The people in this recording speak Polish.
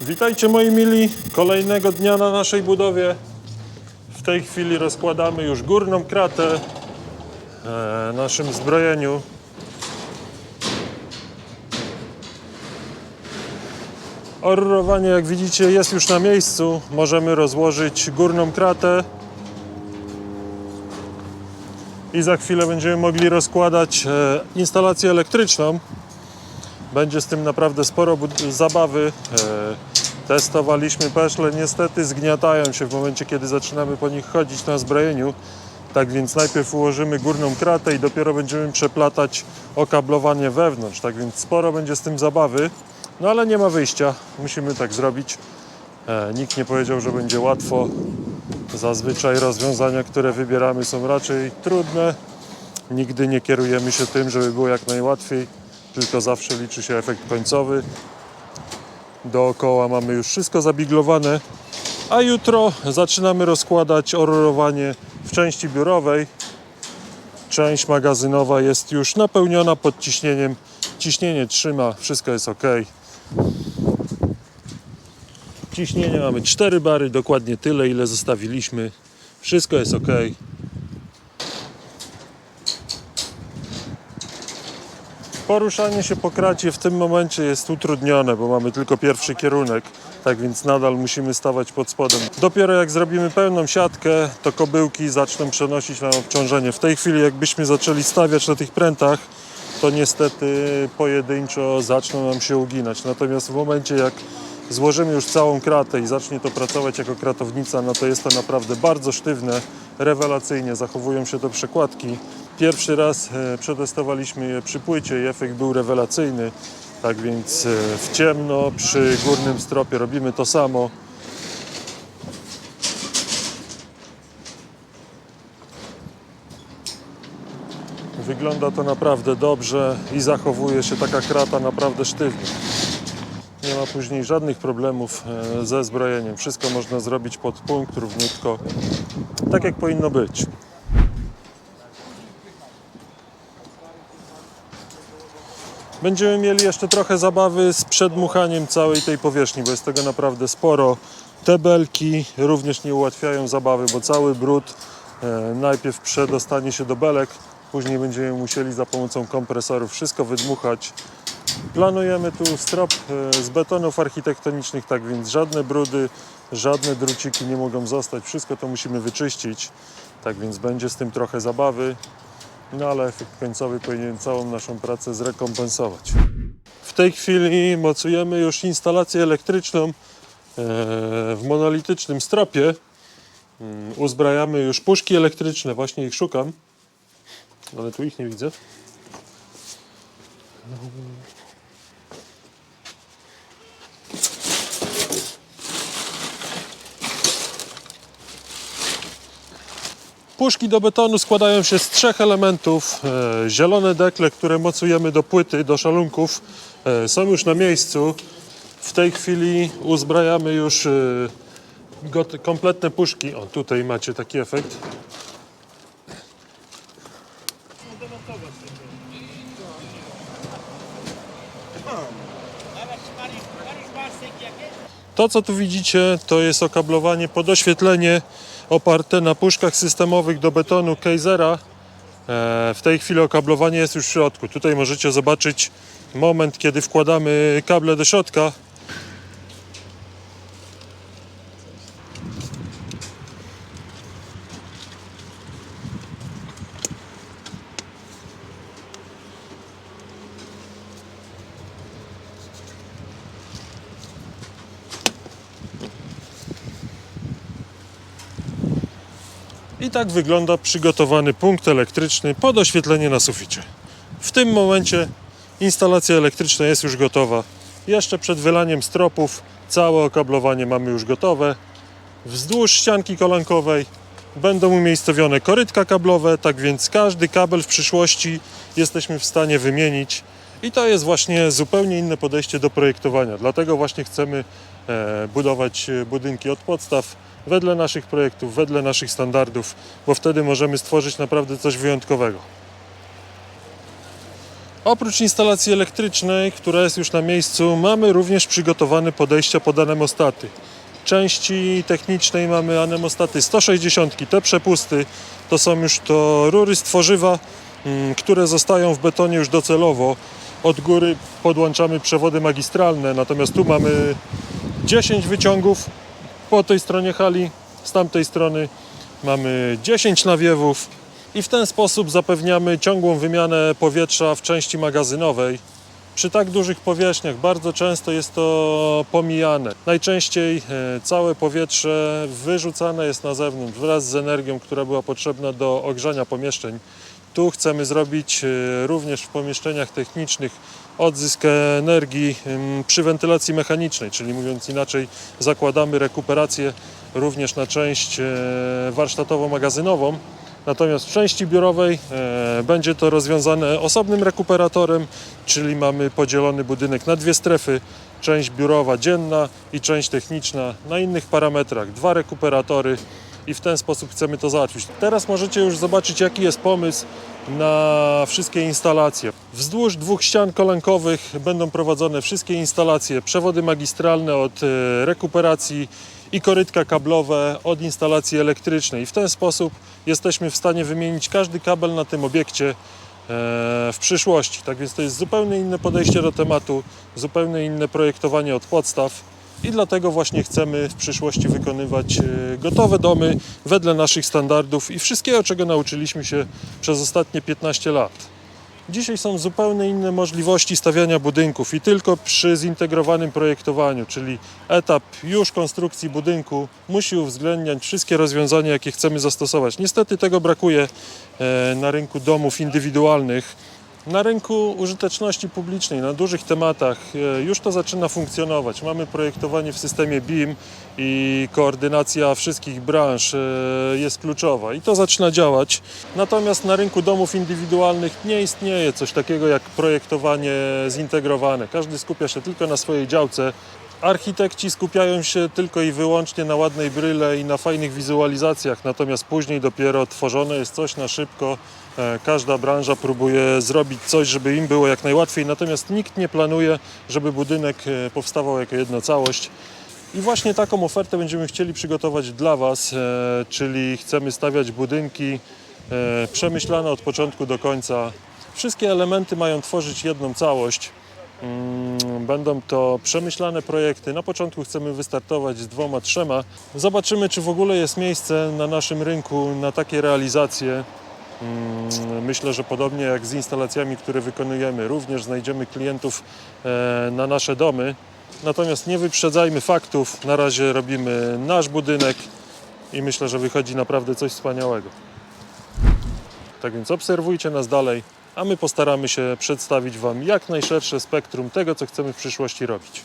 Witajcie moi mili, kolejnego dnia na naszej budowie. W tej chwili rozkładamy już górną kratę e, naszym zbrojeniu. Orrowanie jak widzicie jest już na miejscu. Możemy rozłożyć górną kratę i za chwilę będziemy mogli rozkładać e, instalację elektryczną. Będzie z tym naprawdę sporo zabawy. E, Testowaliśmy peszle, niestety zgniatają się w momencie, kiedy zaczynamy po nich chodzić na zbrojeniu. Tak więc najpierw ułożymy górną kratę i dopiero będziemy przeplatać okablowanie wewnątrz. Tak więc sporo będzie z tym zabawy. No ale nie ma wyjścia, musimy tak zrobić. E, nikt nie powiedział, że będzie łatwo. Zazwyczaj rozwiązania, które wybieramy są raczej trudne. Nigdy nie kierujemy się tym, żeby było jak najłatwiej, tylko zawsze liczy się efekt końcowy. Dookoła mamy już wszystko zabiglowane, a jutro zaczynamy rozkładać ororowanie w części biurowej. Część magazynowa jest już napełniona pod ciśnieniem. Ciśnienie trzyma, wszystko jest ok. Ciśnienie mamy 4 bary, dokładnie tyle, ile zostawiliśmy. Wszystko jest ok. Poruszanie się po kracie w tym momencie jest utrudnione, bo mamy tylko pierwszy kierunek, tak więc nadal musimy stawać pod spodem. Dopiero jak zrobimy pełną siatkę, to kobyłki zaczną przenosić nam obciążenie. W tej chwili jakbyśmy zaczęli stawiać na tych prętach, to niestety pojedynczo zaczną nam się uginać. Natomiast w momencie jak złożymy już całą kratę i zacznie to pracować jako kratownica, no to jest to naprawdę bardzo sztywne, rewelacyjnie zachowują się te przekładki. Pierwszy raz e, przetestowaliśmy je przy płycie i efekt był rewelacyjny. Tak więc e, w ciemno przy górnym stropie robimy to samo. Wygląda to naprawdę dobrze i zachowuje się taka krata naprawdę sztywnie. Nie ma później żadnych problemów e, ze zbrojeniem. Wszystko można zrobić pod punkt równiutko, tak jak powinno być. Będziemy mieli jeszcze trochę zabawy z przedmuchaniem całej tej powierzchni, bo jest tego naprawdę sporo. Te belki również nie ułatwiają zabawy, bo cały brud e, najpierw przedostanie się do belek, później będziemy musieli za pomocą kompresorów wszystko wydmuchać. Planujemy tu strop e, z betonów architektonicznych, tak więc żadne brudy, żadne druciki nie mogą zostać. Wszystko to musimy wyczyścić, tak więc będzie z tym trochę zabawy. No ale efekt końcowy powinien całą naszą pracę zrekompensować. W tej chwili mocujemy już instalację elektryczną e, w monolitycznym stropie. Mm, Uzbrajamy już puszki elektryczne, właśnie ich szukam, ale tu ich nie widzę. Puszki do betonu składają się z trzech elementów. E, zielone dekle, które mocujemy do płyty, do szalunków, e, są już na miejscu. W tej chwili uzbrajamy już e, kompletne puszki. O, tutaj macie taki efekt. To, co tu widzicie, to jest okablowanie pod oświetlenie oparte na puszkach systemowych do betonu Kaisera. E, W tej chwili okablowanie jest już w środku. Tutaj możecie zobaczyć moment, kiedy wkładamy kable do środka. I tak wygląda przygotowany punkt elektryczny pod oświetlenie na suficie. W tym momencie instalacja elektryczna jest już gotowa. Jeszcze przed wylaniem stropów całe okablowanie mamy już gotowe. Wzdłuż ścianki kolankowej będą umiejscowione korytka kablowe, tak więc każdy kabel w przyszłości jesteśmy w stanie wymienić. I to jest właśnie zupełnie inne podejście do projektowania. Dlatego właśnie chcemy e, budować e, budynki od podstaw wedle naszych projektów, wedle naszych standardów, bo wtedy możemy stworzyć naprawdę coś wyjątkowego. Oprócz instalacji elektrycznej, która jest już na miejscu, mamy również przygotowane podejścia pod anemostaty. Części technicznej mamy anemostaty 160. Te przepusty to są już to rury z tworzywa, mm, które zostają w betonie już docelowo. Od góry podłączamy przewody magistralne, natomiast tu mamy 10 wyciągów po tej stronie hali, z tamtej strony mamy 10 nawiewów i w ten sposób zapewniamy ciągłą wymianę powietrza w części magazynowej. Przy tak dużych powierzchniach bardzo często jest to pomijane. Najczęściej e, całe powietrze wyrzucane jest na zewnątrz wraz z energią, która była potrzebna do ogrzania pomieszczeń. Tu chcemy zrobić e, również w pomieszczeniach technicznych odzysk energii przy wentylacji mechanicznej, czyli mówiąc inaczej, zakładamy rekuperację również na część e, warsztatowo-magazynową. Natomiast w części biurowej e, będzie to rozwiązane osobnym rekuperatorem, czyli mamy podzielony budynek na dwie strefy, część biurowa dzienna i część techniczna na innych parametrach, dwa rekuperatory i w ten sposób chcemy to załatwić. Teraz możecie już zobaczyć jaki jest pomysł na wszystkie instalacje. Wzdłuż dwóch ścian kolankowych będą prowadzone wszystkie instalacje, przewody magistralne od e, rekuperacji i korytka kablowe od instalacji elektrycznej. W ten sposób jesteśmy w stanie wymienić każdy kabel na tym obiekcie e, w przyszłości. Tak więc to jest zupełnie inne podejście do tematu, zupełnie inne projektowanie od podstaw. I dlatego właśnie chcemy w przyszłości wykonywać e, gotowe domy wedle naszych standardów i wszystkiego, czego nauczyliśmy się przez ostatnie 15 lat. Dzisiaj są zupełnie inne możliwości stawiania budynków i tylko przy zintegrowanym projektowaniu, czyli etap już konstrukcji budynku musi uwzględniać wszystkie rozwiązania, jakie chcemy zastosować. Niestety tego brakuje e, na rynku domów indywidualnych. Na rynku użyteczności publicznej, na dużych tematach e, już to zaczyna funkcjonować. Mamy projektowanie w systemie BIM i koordynacja wszystkich branż e, jest kluczowa i to zaczyna działać. Natomiast na rynku domów indywidualnych nie istnieje coś takiego jak projektowanie zintegrowane. Każdy skupia się tylko na swojej działce. Architekci skupiają się tylko i wyłącznie na ładnej bryle i na fajnych wizualizacjach, natomiast później dopiero tworzone jest coś na szybko. E, Każda branża próbuje zrobić coś, żeby im było jak najłatwiej, natomiast nikt nie planuje, żeby budynek e, powstawał jako jedna całość. I właśnie taką ofertę będziemy chcieli przygotować dla Was, e, czyli chcemy stawiać budynki przemyślane od początku do końca. Wszystkie elementy mają tworzyć jedną całość. Mm, Będą to przemyślane projekty. Na początku chcemy wystartować z dwoma, trzema. Zobaczymy, czy w ogóle jest miejsce na naszym rynku na takie realizacje. Mm, Myślę, że podobnie jak z instalacjami, które wykonujemy, również znajdziemy klientów e, na nasze domy. Natomiast nie wyprzedzajmy faktów. Na razie robimy nasz budynek i myślę, że wychodzi naprawdę coś wspaniałego. Tak więc obserwujcie nas dalej, a my postaramy się przedstawić Wam jak najszersze spektrum tego, co chcemy w przyszłości robić.